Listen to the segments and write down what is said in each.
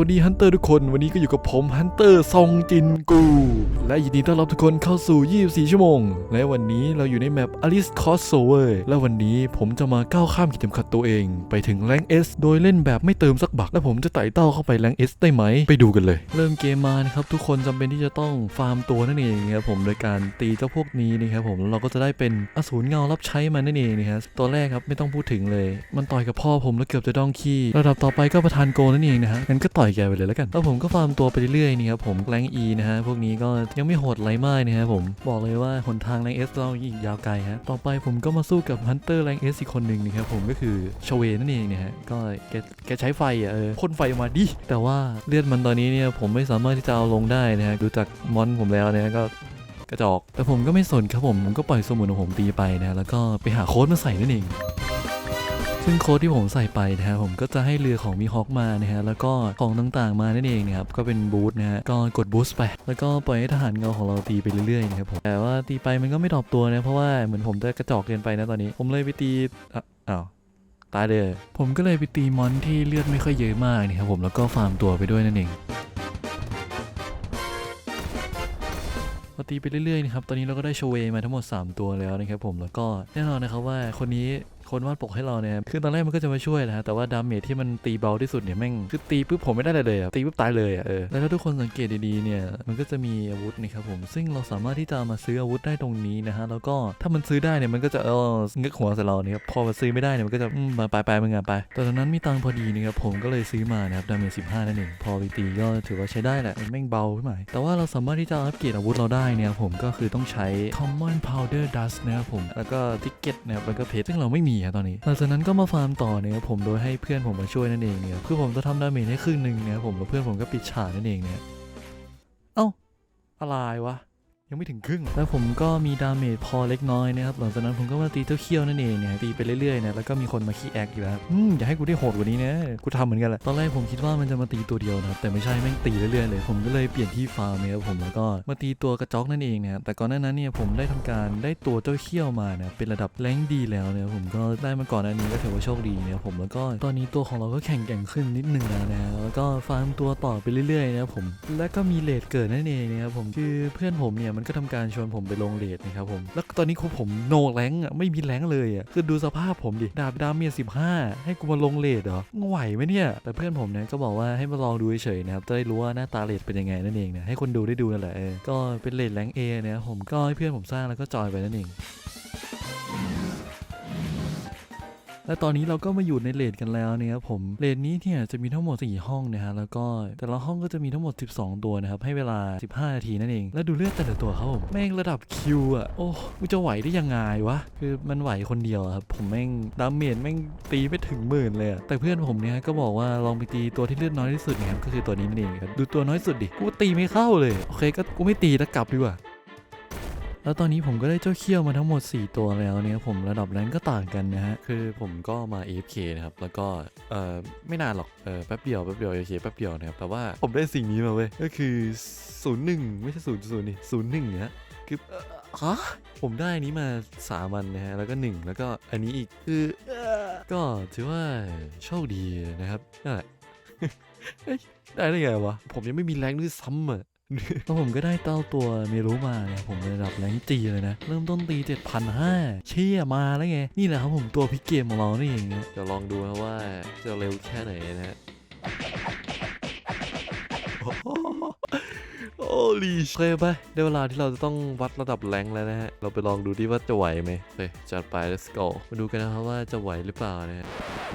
วัสดีฮันเตอร์ทุกคน วันนี้ก็อยู่กับผมฮันเตอร์ซองจินกู และยินดีต้อนรับทุกคนเข้าสู่ 24 ชั่วโมง และวันนี้เราอยู่ในแมป Alice Crossover และวันนี้ผมจะมาก้าวข้ามขีดจำกัดตัวเอง ไปถึงแรง S โดยเล่นแบบไม่เติมสักบัก และผมจะไต่เต้าเข้าไปแรง S ได้ไหม ไปดูกันเลย เริ่มเกมมานะครับทุกคนจำเป็นที่จะต้องฟาร์มตัวนั่นเองนะครับผมโดยการตีเจ้าพวกนี้นะครับผมเราก็จะได้เป็นอสูรเงารับใช้มันนั่นเองนะครับตัวแรกครับไม่ต้องพูดถึงเลย มันต่อยกับพ่อผมแล้วเกือบจะดองขี้ระดับต่อไปก็ประธานโกนั่นเองนะฮะงั้นก็ต่อยแกไปเลยแล้วกันแล้วผมก็ฟาร์มตัวไปเรื่อยๆนี่ครับผมแรง E นะฮะพวกนี้ก็ยังไม่โหดไรมากนะครับผมบอกเลยว่าหนทางแรง S เราอีกยาวไกลฮะต่อไปผมก็มาสู้กับฮันเตอร์แรง S อีกคนหนึ่งนะครับผมก็คือชเวนั่นเองนะฮะก็แกแกใช้ไฟอะเออพ่นไฟออกมาดิแต่ว่าเลือดมันตอนนี้เนี่ยผมไม่สามารถที่จะเอาลงได้นะฮะดูจากมอนผมแล้วเนี่ยก็กระจอก แต่ผมก็ไม่สนครับผม ผมก็ปล่อยสมุนของผมตีไปนะ แล้วก็ไปหาโค้ดมาใส่นั่นเอง ซึ่งโค้ดที่ผมใส่ไปนะฮะผมก็จะให้เรือของมีฮอคมานะฮะแล้วก็ของต่างๆมานั่นเองนะครับก็เป็นบูสต์นะฮะก็กดบูสต์ไปแล้วก็ปล่อยให้ทหารเงาของเราตีไปเรื่อยๆนะครับผมแต่ว่าตีไปมันก็ไม่ตอบตัวนะเพราะว่าเหมือนผมจะกระจอกเกินไปนะตอนนี้ ผมเลยไปตีอ้าวตายเลยผมก็เลยไปตีมอนที่เลือดไม่ค่อยเยอะมากนะครับผมแล้วก็ฟาร์มตัวไปด้วยนั่นเองพอตีไปเรื่อยๆนะครับ ตอนนี้เราก็ได้โชเวมาทั้งหมด 3 ตัวแล้วนะครับผม แล้วก็แน่นอนนะครับว่าคนนี้ คนวาดปกให้เราเนี่ยคือตอนแรกมันก็จะมาช่วยนะฮะแต่ว่าดาเมจที่มันตีเบาที่สุดเนี่ยแม่งคือตีปุ๊บผมไม่ได้เลยอะตีปุ๊บตายเลยอะเออแล้วถ้าทุกคนสังเกตดีๆเนี่ยมันก็จะมีอาวุธนะครับผมซึ่งเราสามารถที่จะมาซื้ออาวุธได้ตรงนี้นะฮะแล้วก็ถ้ามันซื้อได้เนี่ยมันก็จะเอองึกหัวใส่เราเนี่ยครับพอมันซื้อไม่ได้เนี่ยมันก็จะอืมไปไปมึงอะไปแต่ตอนนั้นมีตังพอดีนะครับผมก็เลยซื้อมานะครับดาเมจ15นั่นเองพอไปตีก็ถือว่าใช้ได้แหละแม่งเบาขึ้นมาแต่ว่าเราสามารถที่จะอัปเกรดอาวุธเราได้เนี่ยผมก็คือต้องใช้ common powder dust นะครับผมแล้วก็ทิกเก็ตนะครับแล้วก็เพชรซึ่งเราไม่มีครับตอนนี้ หลังจากนั้นก็มาฟาร์มต่อเนี่ยผมโดยให้เพื่อนผมมาช่วยนั่นเองเนี่ยเพื่อผมจะทำดาเมจให้ครึ่งหนึ่งเนี่ยผมกับเพื่อนผมก็ปิดฉากนั่นเองเนี่ยเอ้าอะไรวะ ยังไม่ถึงครึ่ง แล้วผมก็มีดาเมจพอเล็กน้อยนะครับ หลังจากนั้นผมก็มาตีเจ้าเขี้ยวนั่นเองเนี่ยตีไปเรื่อยๆนะแล้วก็มีคนมาขี้แอคอีกแล้วครับอืมอย่าให้กูได้โหดกว่านี้นะกูทำเหมือนกันแหละตอนแรกผมคิดว่ามันจะมาตีตัวเดียวนะครับแต่ไม่ใช่แม่งตีเรื่อยๆเลย ผมก็เลยเปลี่ยนที่ฟาร์มเนี่ยครับผมแล้วก็มาตีตัวกระจอกนั่นเองนะครับแต่ก่อนหน้านั้นเนี่ยผมได้ทำการได้ตัวเจ้าเขี้ยวมานะเป็นระดับแรงดีแล้วเนี่ยผมก็ได้มาก่อนอันนี้ก็ถือว่าโชคดีนะครับผมแล้วก็ตอนนี้ตัวของเราก็แข่งแกร่งขึ้นนิดนึงแล้วนะแล้วก็ฟาร์มตัวต่อไปเรื่อยๆนะครับผมแล้วก็มีเลดเกิดนั่นเองนะครับผมคือเพื่อนผมเนี่ยมันก็ทำการชวนผมไปลงเลดนะครับผม แล้วตอนนี้คือผมโนแรงอะไม่มีแรงเลยอะคือดูสภาพผมดิดาบดาเมียสิบห้าให้กูมาลงเลดเหรอไหวไหมเนี่ย แต่เพื่อนผมเนี่ยก็บอกว่าให้มาลองดูเฉยๆนะครับจะได้รู้ว่าหน้าตาเลดเป็นยังไงนั่นเองนะให้คนดูได้ดูนั่นแหละเออก็เป็นเลดแรงเอเนี่ยผมก็ให้เพื่อนผมสร้างแล้วก็จอยไปนั่นเอง และตอนนี้เราก็มาอยู่ในเลดกันแล้วนะครับผมเลดนี้เนี่ยจะมีทั้งหมด4ห้องนะฮะแล้วก็แต่ละห้องก็จะมีทั้งหมด 12 ตัวนะครับให้เวลา 15 นาทีนั่นเอง แล้วดูเลือดแต่ละตัวเขาผมแม่งระดับคิวอะโอ้กูจะไหวได้ยังไงวะคือมันไหวคนเดียวครับผมแม่งดาเมจแม่งตีไม่ถึงหมื่นเลยแต่เพื่อนผมเนี่ยก็บอกว่าลองไปตีตัวที่เลือดน้อยที่สุดนะครับก็คือตัวนี้นั่นเองครับดูตัวน้อยสุดดิกูตีไม่เข้าเลยโอเคก็กูไม่ตีแล้วกลับดีกว่า แล้วตอนนี้ผมก็ได้เจ้าเขี้ยวมาทั้งหมด 4 ตัวแล้วเนี่ยผมระดับแรงก็ต่างกันนะฮะ คือผมก็มา AFK นะครับ แล้วก็เอ่อไม่นานหรอกเออแป๊บเดียวแป๊บเดียว AFK แป๊บเดียวนะครับ แต่ว่าผมได้สิ่งนี้มาเว้ย ก็คือ 01 ไม่ใช่0 0นี่01เนี่ยคือเอ่อฮะผมได้นี้มา3วันนะฮะ แล้วก็ 1 แล้วก็อันนี้อีกคือก็ถือว่าโชคดีนะครับนั่นแหละเฮ้ยได้ได้ไงวะ ผมยังไม่มีแรงด้วยซ้ำอะ แล้วผมก็ได้เต้าตัวเมรู้มาเนี่ยผมระดับแรงจีเลยนะ เริ่มต้นตี 7,500 เชี่ยมาแล้วไง นี่แหละครับผมตัวพลิกเกมของเรานี่เองนะจะลองดูนะว่าจะเร็วแค่ไหนนะฮะโอ้ลีเคยไปได้เวลาที่เราจะต้องวัดระดับแรงแล้วนะฮะ เราไปลองดูดิว่าจะไหวไหมเฮ้ยจัดไป let's go มาดูกันนะครับว่าจะไหวหรือเปล่านะฮะ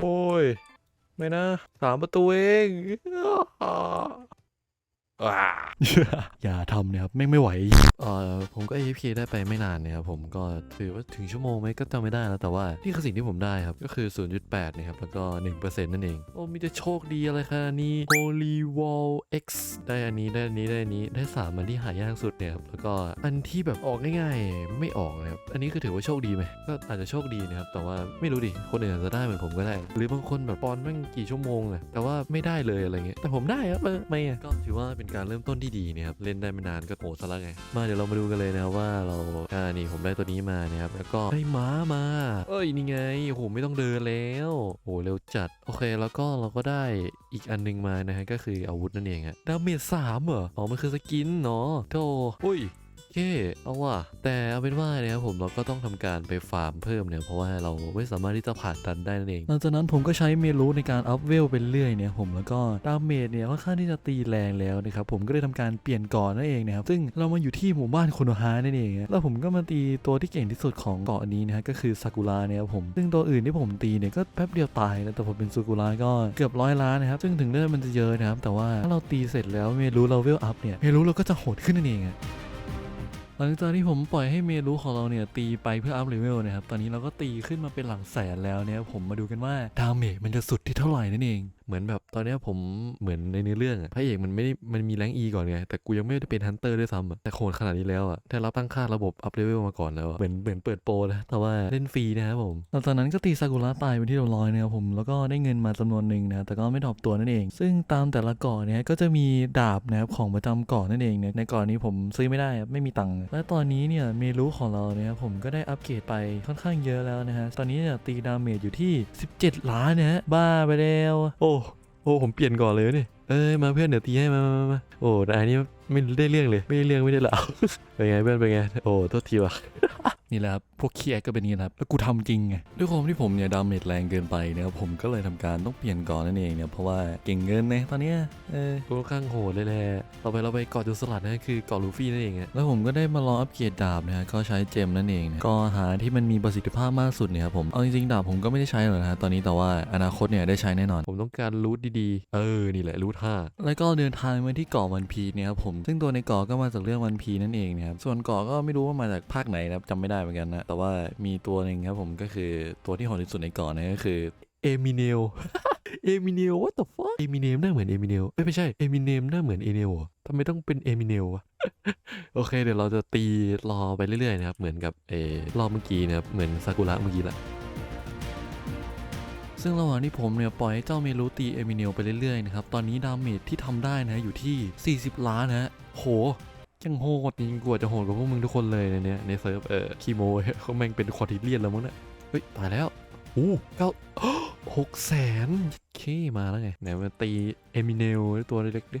โอ้ย ไม่นะสามประตูเอง อย่าทำนะครับไม่ไม่ไหวเอ่อผมก็ AFK ได้ไปไม่นานเนะครับผมก็ถือว่าถึงชั่วโมงไหมก็จำไม่ได้แล้วแต่ว่านี่คือสิ่งที่ผมได้ครับ ก็คือ 0.8 นะครับ แล้วก็ 1%นั่นเอง โอ้มีแต่โชคดีอะไรคะนี่ Holy Wall X ได้อันนี้ได้อันนี้ได้อันนี้ได้3อันที่หายากสุดเนี่ยครับ แล้วก็อันที่แบบออกง่าย ๆ ไม่ออกนะครับ อันนี้คือถือว่าโชคดีไหมก็อาจจะโชคดีนะครับแต่ว่าไม่รู้ดิคนอื่นอาจจะได้เหมือนผมก็ได้ หรือบางคนแบบปอนแม่งกี่ชั่วโมงเลยแต่ว่าไม่ได้เลยอะไรเงี้ยแต่ผมได้ครับเออไม่ก็ถือว่าเป็นเป็นการเริ่มต้นที่ดีนะครับเล่นได้ไม่นานก็โหซะแล้วไงมาเดี๋ยวเรามาดูกันเลยนะว่าเราอ่านี่ผมได้ตัวนี้มานะครับแล้วก็ได้ม้ามา เอ้ยนี่ไงโอ้โหไม่ต้องเดินแล้วโอ้โหเร็วจัดโอเคแล้วก็เราก็ได้อีกอันนึงมานะฮะก็คืออาวุธนั่นเองอะดาเมจสามเหรออ๋อมันคือสกินเนาะโธ่อุ้ย เค เอาว่ะ แต่เอาเป็นว่าเนี่ยครับผมเราก็ต้องทำการไปฟาร์มเพิ่มเนี่ยเพราะว่าเราไม่สามารถที่จะผ่านดันได้นั่นเอง หลังจากนั้นผมก็ใช้เมลูในการอัพเวลไปเรื่อยเนี่ยผมแล้วก็ดาเมจเนี่ยค่อนข้างที่จะตีแรงแล้วนะครับผมก็เลยทำการเปลี่ยนก่อนนั่นเองนะครับซึ่งเรามาอยู่ที่หมู่บ้านโคโนฮานั่นเองแล้วผมก็มาตีตัวที่เก่งที่สุดของเกาะนี้นะฮะก็คือซากุระเนี่ยครับผมซึ่งตัวอื่นที่ผมตีเนี่ยก็แป๊บเดียวตายนะแต่ผมเป็นซากุระก็เกือบร้อยล้านนะครับซึ่งถึงเลือดมันจะเยอะนะครับแต่ว่าถ้าเราตีเสร็จแล้วเมลูเราเวลอัพเนี่ยเมลูเราก็จะโหดขึ้นนั่นเองอะ หลังจากที่ผมปล่อยให้เมรูของเราเนี่ยตีไปเพื่ออัพเลเวลนะครับ ตอนนี้เราก็ตีขึ้นมาเป็นหลังแสนแล้วเนี่ยผมมาดูกันว่าดาเมจมันจะสุดที่เท่าไหร่นั่นเอง เหมือนแบบตอนนี้ผมเหมือนในเนื้อเรื่องอะพระเอกมันไม่ได้มันมีแรงอีก่อนไง แต่กูยังไม่ได้เป็นฮันเตอร์ด้วยซ้ำอะแต่โหดขนาดนี้แล้วอะถ้าเราตั้งค่าระบบอัพเลเวลมาก่อนแล้วเหมือนเหมือนเปิดโปรนะแต่ว่าเล่นฟรีนะครับผมหลังจากนั้นก็ตีซากุระตายไปที่เรียบร้อยนะครับผมแล้วก็ได้เงินมาจำนวนหนึ่งนะแต่ก็ไม่ดรอปตัวนั่นเอง ซึ่งตามแต่ละเกาะเนี่ยก็จะมีดาบนะครับของประจำเกาะนั่นเองเนี่ยในเกาะนี้ผมซื้อไม่ได้ครับไม่มีตังค์และตอนนี้เนี่ยเมรูของเราเนี่ยผมก็ได้อัปเกรดไปค่อนข้างเยอะแล้วนะฮะตอนนี้เนี่ยตีดาเมจอยู่ที่ 17 ล้านนะฮะบ้าไปแล้วโอ้ อ้ผมเปลี่ยนก่อนเลยนี่เอ้ยมาเพื่อนเดี๋ยวตีให้มามามาโอ้แต่อันนี้ไม่ได้เรื่องเลย ไม่ได้เรื่องไม่ได้ราวเป็นไงเพื่อนเป็นไงโอ้โทษทีว่ะ นี่แหละครับ พวกเคียก็เป็นอย่างนี้นะครับ แล้วกูทำจริงไง ด้วยความที่ผมเนี่ยดาเมจแรงเกินไปนะครับ ผมก็เลยทำการต้องเปลี่ยนก่อนนั่นเองเนี่ย เพราะว่าเก่งเกินนะตอนเนี้ย เออค่อนข้างโหดเลยแหละต่อไปเราไปเกาะจุดสลัดนะคือเกาะลูฟี่นั่นเองอะแล้วผมก็ได้มาลองอัปเกรดดาบนะฮะก็ใช้เจมนั่นเองนะก็หาที่มันมีประสิทธิภาพมากสุดเนี่ยครับผม เอาจริงๆดาบผมก็ไม่ได้ใช้หรอกนะฮะตอนนี้แต่ว่าอนาคตเนี่ยได้ใช้แน่นอน ผมต้องการรูทดีๆ เออ นี่แหละรูทห้าแล้วก็เดินทางมาที่เกาะวันพีเนี่ยครับผม ซึ่งตัวในเกาะก็มาจากเรื่องวันพีนั่นเองนะครับส่วนเกาะก็ไม่รู้ว่ามาจากภาคไหนนะครับจำไม่ได้เหมือนกันนะ แต่ว่ามีตัวหนึ่งครับผมก็คือตัวที่โหดที่สุดในเกาะนะก็คือเอมิเนลเอมิเนล what the fuck เอมิเนมหน้าเหมือนเอมิเนลเอ้ยไม่ใช่เอมิเนมหน้าเหมือนเอเนลทำไมต้องเป็นเอมิเนลวะโอเคเดี๋ยวเราจะตีรอไปเรื่อยๆนะครับ เหมือนกับเอรอบเมื่อกี้นะครับเหมือนซากุระเมื่อกี้ละซึ่งระหว่างที่ผมเนี่ยปล่อยให้เจ้าเมลูตีเอมิเนลไปเรื่อยๆนะครับ ตอนนี้ดาเมจที่ทำได้นะอยู่ที่ 40 ล้านนะฮะโห ยังโหดจริงกว่าจะโหดกว่าพวกมึงทุกคนเลยในเนี้ยในเซิร์ฟเออคีโมเขาแม่งเป็นคอร์ทิเลียนแล้วมั้งเนี่ยเฮ้ยตายแล้วโอ้เก้าหกแสนเคมาแล้วไงไหนมาตีเอมิเนลตัวเล็กๆดิ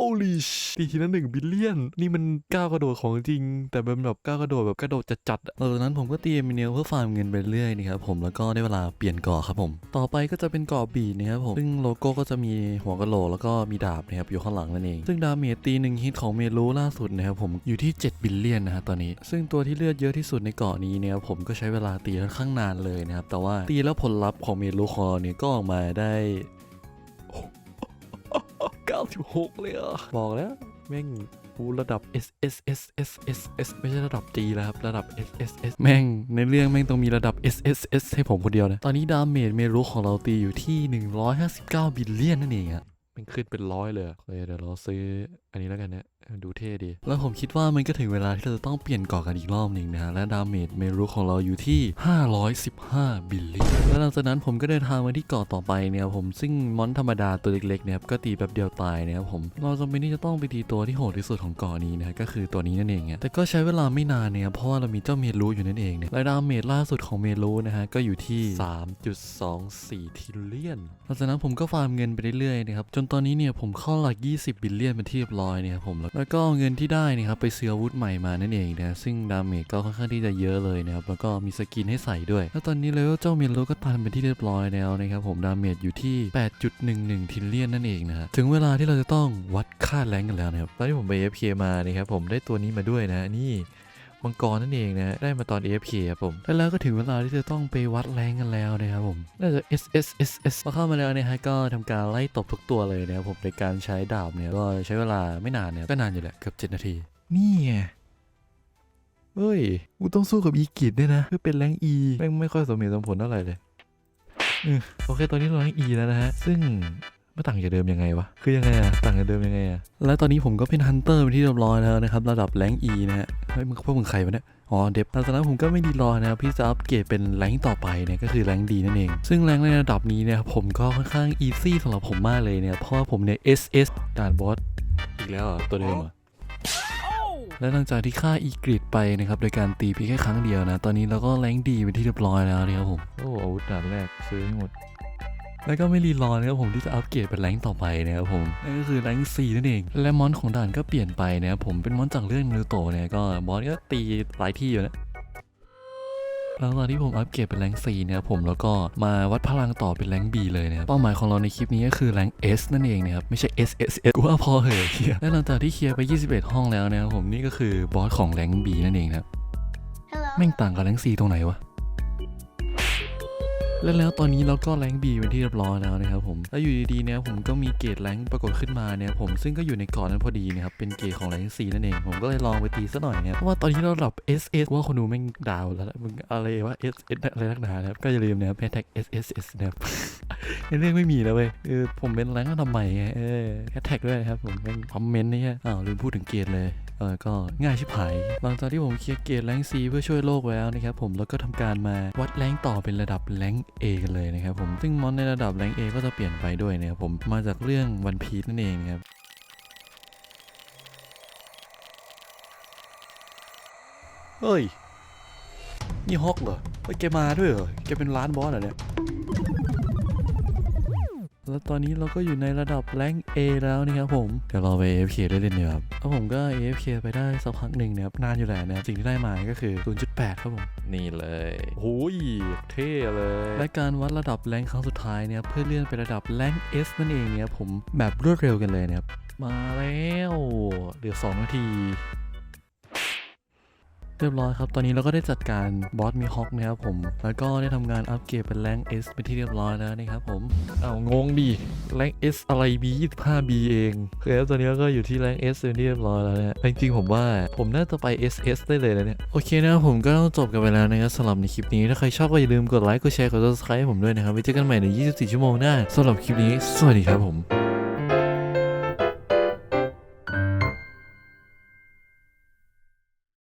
โอ้ลิชตีทีละหนึ่งบิลเลียน นี่มันก้าวกระโดดของจริง แต่เป็นแบบก้าวกระโดดแบบกระโดดจัดๆอะหลังจากนั้นผมก็ตีเอมิเนลเพื่อฟาร์มเงินไปเรื่อยนะครับผมแล้วก็ได้เวลาเปลี่ยนเกาะครับผม ต่อไปก็จะเป็นเกาะบีดนะครับผมซึ่งโลโก้ก็จะมีหัวกะโหลกแล้วก็มีดาบนะครับอยู่ข้างหลังนั่นเอง ซึ่งดาเมจตีหนึ่งฮิตของเมลูล่าสุดนะครับผมอยู่ที่ 7 บิลเลียนนะฮะตอนนี้ ซึ่งตัวที่เลือดเยอะที่สุดในเกาะนี้เนี่ยผมก็ใช้เวลาตีค่อนข้างนานเลยนะครับแต่ว่าตีแล้วผลลัพธ์ของเมลูขอเนี่ยก็ออกมาได้ 96เลยเหรอะบอกแล้วแม่งกูระดับ S S S S S S ไม่ใช่ระดับ G แล้วครับ ระดับ S S S แม่งในเรื่องแม่งต้องมีระดับ S S S ให้ผมคนเดียวนะ ตอนนี้ดาเมจเมรุของเราตีอยู่ที่ 159 บิลเลียนนั่นเองอะมันขึ้นเป็นร้อยเลยอะโอเคเดี๋ยวเราซื้ออันนี้แล้วกันเนี่ย ดูเท่ดี แล้วผมคิดว่ามันก็ถึงเวลาที่เราจะต้องเปลี่ยนเกาะกันอีกรอบหนึ่งนะฮะ และดาเมจเมรุของเราอยู่ที่ 515 บิลเลียนแล้วหลังจากนั้นผมก็เดินทางมาที่เกาะต่อไปเนี่ยผมซึ่งมอนธรรมดาตัวเล็กๆเนี่ยครับก็ตีแบบเดียวตายนะครับผมเราจำเป็นที่จะต้องไปตีตัวที่โหดที่สุดของเกาะนี้นะก็คือตัวนี้นั่นเองแต่ก็ใช้เวลาไม่นานเนี่ยเพราะว่าเรามีเจ้าเมรุอยู่นั่นเองเนี่ยและดาเมจล่าสุดของเมรุนะฮะก็อยู่ที่ 3.24ทิลเลียนหลังจากนั้นผมก็ฟาร์มเงินไปเรื่อยๆนะครับจนตอนนี้เนี่ยผมเข้าหลัก 20 บิลเลียนเป็นที่เรียบร้อยเนี่ยครับผมแล้วแล้วก็เอาเงินที่ได้นะครับไปซื้ออาวุธใหม่มานั่นเองนะซึ่งดาเมจก็ค่อนข้างที่จะเยอะเลยนะครับแล้วก็มีสกินให้ใส่ด้วย แล้วตอนนี้เลเวลเจ้าเมโลก็พันเป็นที่เรียบร้อยแล้วนะครับผมดาเมจอยู่ที่ 8.11 ทิลเลียนนั่นเองนะฮะถึงเวลาที่เราจะต้องวัดค่าแรงกันแล้วนะครับตอนที่ผมไป AFK มานี่ครับผมได้ตัวนี้มาด้วยนะนี่ มังกรนั่นเองนะได้มาตอน AFK ครับผมแล้วก็ถึงเวลาที่จะต้องไปวัดแรงกันแล้วนะครับผมน่าจะ S S S S พอเข้ามาแล้วเนี่ยฮะก็ทำการไล่ตบทุกตัวเลยนะครับผมในการใช้ดาบเนี่ยก็ใช้เวลาไม่นานเนี่ยก็นานอยู่แหละเกือบ 7 นาที นี่ไงเฮ้ย กูต้องสู้กับอีกิดด้วยนะ เพื่อเป็นแรงอีแม่งไม่ค่อยสมเหตุสมผลเท่าไหร่เลยอโอเค ตอนนี้เราแรงอีแล้วนะฮะ ซึ่ง ไม่ต่างจากเดิมยังไงวะ คือยังไงอะต่างจากเดิมยังไงอะและตอนนี้ผมก็เป็นฮันเตอร์เป็นที่เรียบร้อยแล้วนะครับ ระดับแรงอีนะฮะเฮ้ยมึงพวกมึงใครวะเนี่ย อ๋อ เดฟหลังจากนั้นผมก็ไม่ดีรอนะครับพี่จะอัปเกรดเป็นแรงค์ต่อไปเนี่ยก็คือแรงค์ดีนั่นเอง ซึ่งแรงค์ในระดับนี้เนี่ยผมก็ค่อนข้างอีซี่สำหรับผมมากเลยเนี่ย เพราะว่าผมเนี่ย SS ด่านบอสอีกแล้วเหรอตัวเดิมเหรอและหลังจากที่ฆ่าอีกริดไปนะครับโดยการตีเพียงแค่ครั้งเดียวนะ ตอนนี้เราก็แรงค์ดีเป็นที่เรียบร้อยแล้วนะครับผม โอ้อาวุธด่านแรกซื้อให้หมด แล้วก็ไม่รีรอนะครับผมที่จะอัปเกรดเป็นแรงค์ต่อไปนะครับผมนั่นก็คือแรงค์4นั่นเอง และมอนของด่านก็เปลี่ยนไปนะครับผมเป็นมอนจากเรื่องนารูโตะเนี่ยก็มอนก็ตีหลายที่อยู่นะแล้วตอนที่ผมอัปเกรดเป็นแรงค์4นะครับผมแล้วก็มาวัดพลังต่อเป็นแรงค์ B เลยนะครับเป้าหมายของเราในคลิปนี้ก็คือแรงค์ S นั่นเองนะครับไม่ใช่ S S S กูว่าพอเหอะเฮียและหลังจากที่เคลียร์ไป 21 ห้องแล้วนะครับผมนี่ก็คือบอสของแรงค์ B นั่นเองนะครับ Hello. แม่งต่างกับแรงค์ C ตรงไหนวะ และแล้วตอนนี้เราก็แรงค์ B เป็นที่เรียบร้อยแล้วนะครับผมแล้วอยู่ดีๆเนี่ยผมก็มีเกรดแรงปรากฏขึ้นมาเนี่ยผมซึ่งก็อยู่ในกาะนั้นพอดีนะครับเป็นเกรดของแรงค์ C นั่นเอง ผมก็เลยลองไปตีซะหน่อยเนี่ยเพราะว่าตอนนี้เราระดับ SS ว่าคนดูแม่งดาวแล้วมึงอะไรวะ SS อะไรนักหนานะครับก็อย่าลืมนะครับแฮชแท็ก SSS นะครับในเรื่องไม่มีแล้วเว้ยเออผมเป็นแรงค์ทำไมไงเออแฮชแท็กด้วยนะครับผมแม่งคอมเมนต์นี่ฮะอ้าวลืมพูดถึงเกรดเลยเออก็ง่ายชิบหายหลังจากที่ผมเคลียร์เกรดแรงซีเพื่อช่วยโลกแล้วนะครับผมแล้วก็ทำการมาวัดแรงต่อเป็นระดับแรง A กันเลยนะครับผมซึ่งมอนในระดับแรง A ก็จะเปลี่ยนไปด้วยนะครับผมมาจากเรื่องวันพีชนั่นเองครับเฮ้ย นี่ฮอกเหรอเฮ้ยแกมาด้วยเหรอแกเป็นร้านบอสเหรอเนี่ย แล้วตอนนี้เราก็อยู่ในระดับแรง A แล้วนะครับผมเดี๋ยวเราไป AFK ได้เล่นเนี่ยครับแล้วผมก็ AFK ไปได้สักพักหนึ่งนะครับนานอยู่แหละนะครับสิ่งที่ได้มาก็คือ 0.8 ครับผม นี่เลยโอ้ยเท่เลย และการวัดระดับแรงครั้งสุดท้ายเนี่ยเพื่อเลื่อนไประดับแรง S นั่นเองเนี่ยผมแบบรวดเร็วกันเลยนะครับมาแล้วเหลือ 2 นาที เรียบร้อยครับ ตอนนี้เราก็ได้จัดการบอสมีฮอกนะครับผม แล้วก็ได้ทำการอัปเกรดเป็นแรง S เป็นที่เรียบร้อยแล้วนะครับผมเอางงดิแรง S อสอะไร B 25 B เองโอเคครับตอนนี้ก็อยู่ที่แรง S เป็นที่เรียบร้อยแล้วเนี่ยจริงๆผมว่าผมน่าจะไป SS ได้เลยนะเนี่ย โอเคนะครับผมก็ต้องจบกันไปแล้วนะครับสำหรับในคลิปนี้ ถ้าใครชอบก็อย่าลืมกดไลค์กดแชร์กด subscribe ให้ผมด้วยนะครับไว้เจอกันใหม่ใน 24 ชั่วโมงหน้าสำหรับคลิปนี้ สวัสดีครับผม